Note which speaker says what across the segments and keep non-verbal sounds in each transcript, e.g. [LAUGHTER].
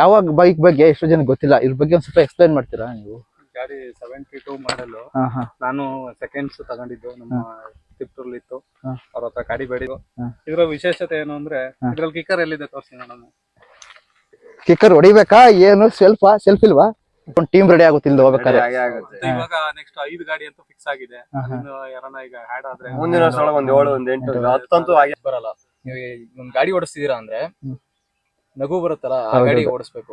Speaker 1: ಯಾವ ಬೈಕ್ ಬಗ್ಗೆ ಎಷ್ಟೋ ಜನ ಗೊತ್ತಿಲ್ಲ? ಇದ್ರ ಬಗ್ಗೆ ಒಂದ್ ಸ್ವಲ್ಪ ಎಕ್ಸ್ಪ್ಲೈನ್ ಮಾಡ್ತೀರಾ ನೀವು?
Speaker 2: ಗಾಡಿ ಸೆವೆಂಟಿ ಟೂ ಮಾಡಲ್ ನಾನು ಸೆಕೆಂಡ್ಸ್ ತಗೊಂಡಿದ್ದು ನಮ್ಮ ತಿಪ್ಟೂರ್ಲಿ ಇತ್ತು. ಅವ್ರ ಹತ್ರ ಗಾಡಿ
Speaker 1: ಬೇಡಿದ್ರು.
Speaker 2: ಇದ್ರ ವಿಶೇಷತೆ ಏನು ಅಂದ್ರೆ ಇದ್ರಲ್ಲಿ ಕಿಕ್ಕರ್ ಎಲ್ಲಿದೆ ತೋರಿಸಿ ನಾನು
Speaker 1: ಕಿಕ್ಕರ್ ಹೊಡಿಬೇಕಾ? ಏನು? ಸೆಲ್ಫ್ ಸೆಲ್ಫ್ ಇಲ್ವಾ? ಒಂದು ಟೀಮ್ ರೆಡಿ ಆಗುತ್ತಿಲ್ಲ ಹೋಗ್ಬೇಕಾದ್ರೆ.
Speaker 2: ಇವಾಗ ನೆಕ್ಸ್ಟ್ ಐದು ಗಾಡಿ ಅಂತೂ ಫಿಕ್ಸ್ ಆಗಿದೆ. ಯಾರನ್ನ ಈಗ ಹ್ಯಾಡ್ ಆದ್ರೆ
Speaker 3: ಮುಂದಿನ ವರ್ಷ ಒಳಗೆ ಒಂದ್ ಏಳು ಒಂದ್ ಎಂಟು ಹತ್ತಂತೂ ಆಗಿ
Speaker 4: ಬರಲ್ಲ. ನೀವು ಒಂದ್ ಗಾಡಿ ಓಡಿಸ್ತಿದೀರಾ ಅಂದ್ರೆ. ನಗು ಬರುತ್ತಲ್ಲ ಆ ಗಾಡಿ. ಓಡಿಸ್ಬೇಕು.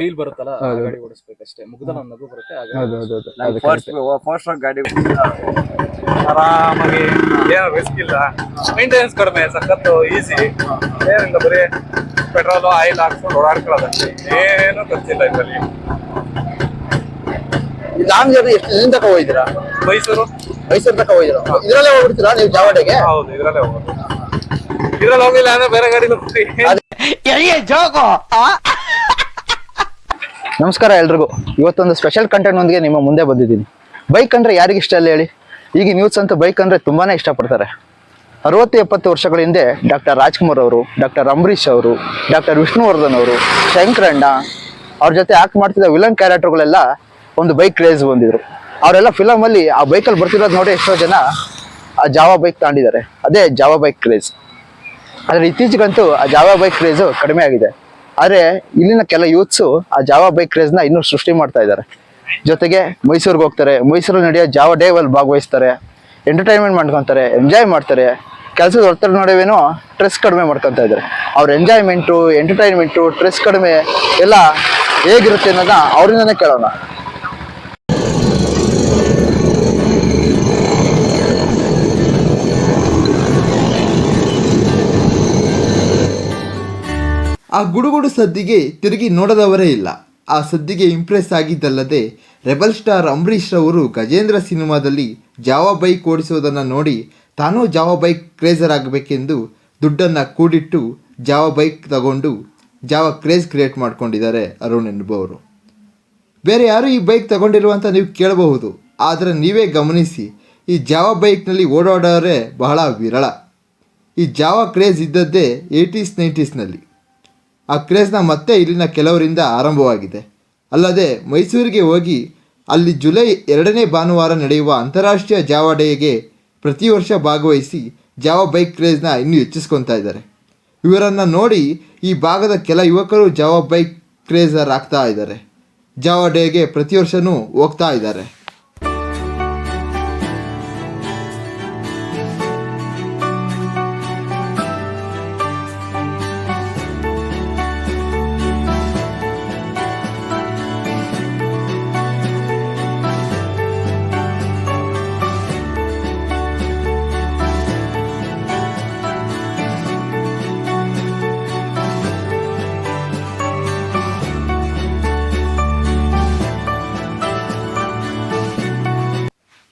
Speaker 4: ಫೀಲ್ ಬರುತ್ತಲ್ಲ ಆ ಗಾಡಿ ಓಡಿಸ್ಬೇಕು ಅಷ್ಟೇ. ಮುಗ್ದ ನಾನು ನಗು ಬರುತ್ತೆ ಆ ಗಾಡಿ
Speaker 3: ಫಸ್ಟ್ ಗಾಡಿ
Speaker 2: ಆರಾಮಾಗಿ ಏನು ರಿಸ್ಕ್ ಇಲ್ಲ. ಮೇಂಟೆನೆನ್ಸ್ ಕಡಿಮೆ ಸಖತ್ತು ಈಸಿ ಏನಿಲ್ಲ ಬರೀ ಪೆಟ್ರೋಲ್ ಆಯಿಲ್ ಹಾಕ್ಸ್ಕೊಂಡು ಓಡಾಡ್ಕೊಳ್ಳೋದಷ್ಟೇ ಏನು ಖರ್ಚಿಲ್ಲ ಇದರಲ್ಲಿ.
Speaker 1: ಲಾಂಗ್ ಜರ್ನಿ ಎಷ್ಟು ದಿನ ತಕ ಹೋಗಿದ್ದೀರಾ?
Speaker 2: ಮೈಸೂರು.
Speaker 1: ಮೈಸೂರು ತಕ ಹೋಗಿದ್ದೀರಾ? ಇದರಲ್ಲೇ ಹೋಗ್ಬಿಡ್ತೀರಾ ನೀವು ಜಾವಡೆಗೆ?
Speaker 2: ಹೌದು ಇದ್ರಲ್ಲೇ ಹೋಗೋದು ಇದ್ರಲ್ಲಿ ಹೋಗಿಲ್ಲ ಅಂದ್ರೆ ಬೇರೆ ಗಾಡಿ
Speaker 1: ನಮಸ್ಕಾರ ಎಲ್ರಿಗೂ. ಇವತ್ತೊಂದು ಸ್ಪೆಷಲ್ ಕಂಟೆಂಟ್ ಒಂದಿಗೆ ನಿಮ್ಮ ಮುಂದೆ ಬಂದಿದ್ದೀನಿ. ಬೈಕ್ ಅಂದರೆ ಯಾರಿಗೆ ಇಷ್ಟ ಇಲ್ಲ ಹೇಳಿ? ಈಗ ನ್ಯೂಸ್ ಅಂತೂ ಬೈಕ್ ಅಂದರೆ ತುಂಬಾನೇ ಇಷ್ಟಪಡ್ತಾರೆ. ಅರವತ್ತು, ಎಪ್ಪತ್ತು ವರ್ಷಗಳ ಹಿಂದೆ ಡಾಕ್ಟರ್ ರಾಜ್ಕುಮಾರ್ ಅವರು, ಡಾಕ್ಟರ್ ಅಂಬರೀಷ್ ಅವರು, ಡಾಕ್ಟರ್ ವಿಷ್ಣುವರ್ಧನ್ ಅವರು ಶಂಕರಣ್ಣ ಅವ್ರ ಜೊತೆ ಆಕ್ಟ್ ಮಾಡ್ತಿದ್ದ ವಿಲನ್ ಕ್ಯಾರೆಕ್ಟರ್ಗಳೆಲ್ಲ ಒಂದು ಬೈಕ್ ಕ್ರೇಜ್ ಬಂದಿದ್ರು. ಅವರೆಲ್ಲ ಫಿಲಮಲ್ಲಿ ಆ ಬೈಕಲ್ಲಿ ಬರ್ತಿರೋದು ನೋಡಿ ಎಷ್ಟೋ ಜನ ಆ ಜಾವಾ ಬೈಕ್ ತಾಂಡಿದ್ದಾರೆ ಅದೇ ಜಾವಾ ಬೈಕ್ ಕ್ರೇಜ್ ಆದ್ರೆ ಇತ್ತೀಚೆಗಂತೂ ಆ ಜಾವಾ ಬೈಕ್ ಕ್ರೇಜ್ ಕಡಿಮೆ ಆಗಿದೆ. ಆದರೆ ಇಲ್ಲಿನ ಕೆಲ ಯೂತ್ಸು ಆ ಜಾವಾ ಬೈಕ್ ಕ್ರೇಜ್ನ ಇನ್ನೂ ಸೃಷ್ಟಿ ಮಾಡ್ತಾ ಇದ್ದಾರೆ. ಜೊತೆಗೆ ಮೈಸೂರಿಗೆ ಹೋಗ್ತಾರೆ, ಮೈಸೂರಲ್ಲಿ ನಡೆಯೋ ಜಾವ ಡೇ ಅಲ್ಲಿ ಭಾಗವಹಿಸ್ತಾರೆ ಎಂಟರ್ಟೈನ್ಮೆಂಟ್ ಮಾಡ್ಕೊತಾರೆ ಎಂಜಾಯ್ ಮಾಡ್ತಾರೆ, ಕೆಲಸದ ಒತ್ತಡ ನಡುವೆನೂ ಸ್ಟ್ರೆಸ್ ಕಡಿಮೆ ಮಾಡ್ಕೊತಾ ಇದ್ದಾರೆ. ಅವ್ರ ಎಂಜಾಯ್ಮೆಂಟು ಎಂಟರ್ಟೈನ್ಮೆಂಟು ಸ್ಟ್ರೆಸ್ ಕಡಿಮೆ ಎಲ್ಲ ಹೇಗಿರುತ್ತೆ ಅನ್ನೋದನ್ನ ಅವರಿಂದನೇ ಕೇಳೋಣ.
Speaker 5: ಆ ಗುಡುಗುಡು ಸದ್ದಿಗೆ ತಿರುಗಿ ನೋಡದವರೇ ಇಲ್ಲ. ಆ ಸದ್ದಿಗೆ ಇಂಪ್ರೆಸ್ ಆಗಿದ್ದಲ್ಲದೆ, ರೆಬಲ್ ಸ್ಟಾರ್ ಅಂಬರೀಷ್ ರವರು ಗಜೇಂದ್ರ ಸಿನಿಮಾದಲ್ಲಿ ಜಾವ ಬೈಕ್ ಓಡಿಸೋದನ್ನು ನೋಡಿ ತಾನೂ ಜಾವ ಬೈಕ್ ಕ್ರೇಜರ್ ಆಗಬೇಕೆಂದು ದುಡ್ಡನ್ನು ಕೂಡಿಟ್ಟು ಜಾವ ಬೈಕ್ ತಗೊಂಡು ಜಾವ ಕ್ರೇಜ್ ಕ್ರಿಯೇಟ್ ಮಾಡ್ಕೊಂಡಿದ್ದಾರೆ ಅರುಣ್ ಎನ್ನುವವರು. ಬೇರೆ ಯಾರು ಈ ಬೈಕ್ ತಗೊಂಡಿರುವಂತ ನೀವು ಕೇಳಬಹುದು, ಆದರೆ ನೀವೇ ಗಮನಿಸಿ, ಈ ಜಾವ ಬೈಕ್ನಲ್ಲಿ ಓಡಾಡೋರೇ ಬಹಳ ವಿರಳ. ಈ ಜಾವ ಕ್ರೇಜ್ ಇದ್ದದ್ದೇ ಏಯ್ಟೀಸ್ ನೈಂಟೀಸ್ನಲ್ಲಿ ಆ ಕ್ರೇಜ್ನ ಮತ್ತೆ ಇಲ್ಲಿನ ಕೆಲವರಿಂದ ಆರಂಭವಾಗಿದೆ. ಅಲ್ಲದೆ ಮೈಸೂರಿಗೆ ಹೋಗಿ ಅಲ್ಲಿ ಜುಲೈ ಎರಡನೇ ಭಾನುವಾರ ನಡೆಯುವ ಅಂತಾರಾಷ್ಟ್ರೀಯ ಜಾವಾ ಡೇಗೆ ಪ್ರತಿ ವರ್ಷ ಭಾಗವಹಿಸಿ ಜಾವಾ ಬೈಕ್ ಕ್ರೇಜ್ನ ಇನ್ನೂ ಹೆಚ್ಚಿಸ್ಕೊತಾ ಇದ್ದಾರೆ. ಇವರನ್ನು ನೋಡಿ ಈ ಭಾಗದ ಕೆಲ ಯುವಕರು ಜಾವಾ ಬೈಕ್ ಕ್ರೇಜರ್ ಆಗ್ತಾ ಇದ್ದಾರೆ. ಜಾವಾ ಡೇಗೆ ಪ್ರತಿ ವರ್ಷವೂ ಹೋಗ್ತಾ ಇದ್ದಾರೆ.